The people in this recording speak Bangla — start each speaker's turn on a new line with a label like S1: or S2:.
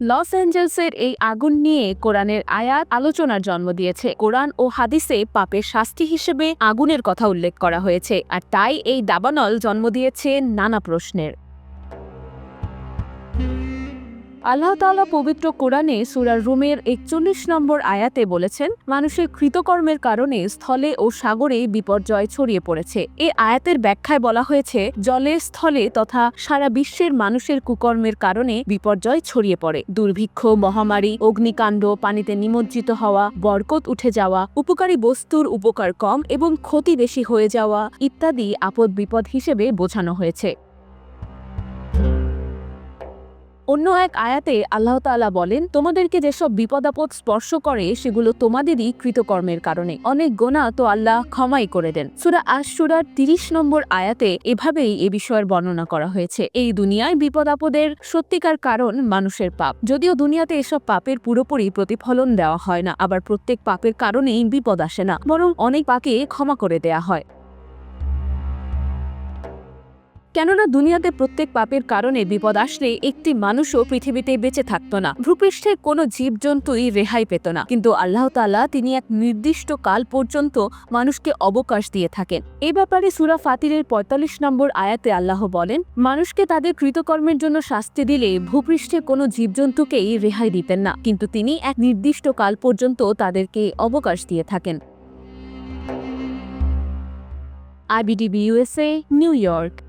S1: লস অ্যাঞ্জেলসের এই আগুন নিয়ে কোরআনের আয়াত আলোচনার জন্ম দিয়েছে। কোরআন ও হাদিসে পাপের শাস্তি হিসেবে আগুনের কথা উল্লেখ করা হয়েছে। আর তাই এই দাবানল জন্ম দিয়েছে নানা প্রশ্নের। আল্লাহ তাআলা পবিত্র কোরআনে সুরার রুমের একচল্লিশ নম্বর আয়াতে বলেছেন, মানুষের কৃতকর্মের কারণে স্থলে ও সাগরে বিপর্যয় ছড়িয়ে পড়েছে। এ আয়াতের ব্যাখ্যায় বলা হয়েছে, জলে স্থলে তথা সারা বিশ্বের মানুষের কুকর্মের কারণে বিপর্যয় ছড়িয়ে পড়ে। দুর্ভিক্ষ, মহামারী, অগ্নিকাণ্ড, পানিতে নিমজ্জিত হওয়া, বরকত উঠে যাওয়া, উপকারী বস্তুর উপকার কম এবং ক্ষতি বেশি হয়ে যাওয়া ইত্যাদি আপদ বিপদ হিসেবে বোঝানো হয়েছে। অন্য এক আয়াতে আল্লাহ তাআলা বলেন, তোমাদেরকে যেসব বিপদ আপদ স্পর্শ করে, সেগুলো তোমাদেরই কৃতকর্মের কারণে। অনেক গোনা তো আল্লাহ ক্ষমাই করে দেন। সুরা আশুরার তিরিশ নম্বর আয়াতে এভাবেই এ বিষয়ের বর্ণনা করা হয়েছে। এই দুনিয়ায় বিপদ আপদের সত্যিকার কারণ মানুষের পাপ। যদিও দুনিয়াতে এসব পাপের পুরোপুরি প্রতিফলন দেওয়া হয় না, আবার প্রত্যেক পাপের কারণেই বিপদ আসে না। বরং অনেক পাকে ক্ষমা করে দেয়া হয়। কেননা দুনিয়াতে প্রত্যেক পাপের কারণে বিপদ আসলে একটি মানুষও পৃথিবীতে বেঁচে থাকত না। ভূপৃষ্ঠের কোনো জীবজন্তুই রেহাই পেত না। কিন্তু আল্লাহ তাআলা তিনি এক নির্দিষ্ট কাল পর্যন্ত মানুষকে অবকাশ দিয়ে থাকেন। এ ব্যাপারে সুরা ফাতিরের পঁয়তাল্লিশ নম্বর আয়াতে আল্লাহ বলেন, মানুষকে তাদের কৃতকর্মের জন্য শাস্তি দিলে ভূপৃষ্ঠে কোনো জীবজন্তুকেই রেহাই দিতেন না। কিন্তু তিনি এক নির্দিষ্ট কাল পর্যন্ত তাদেরকে অবকাশ দিয়ে থাকেন। IBDB, USA, New York.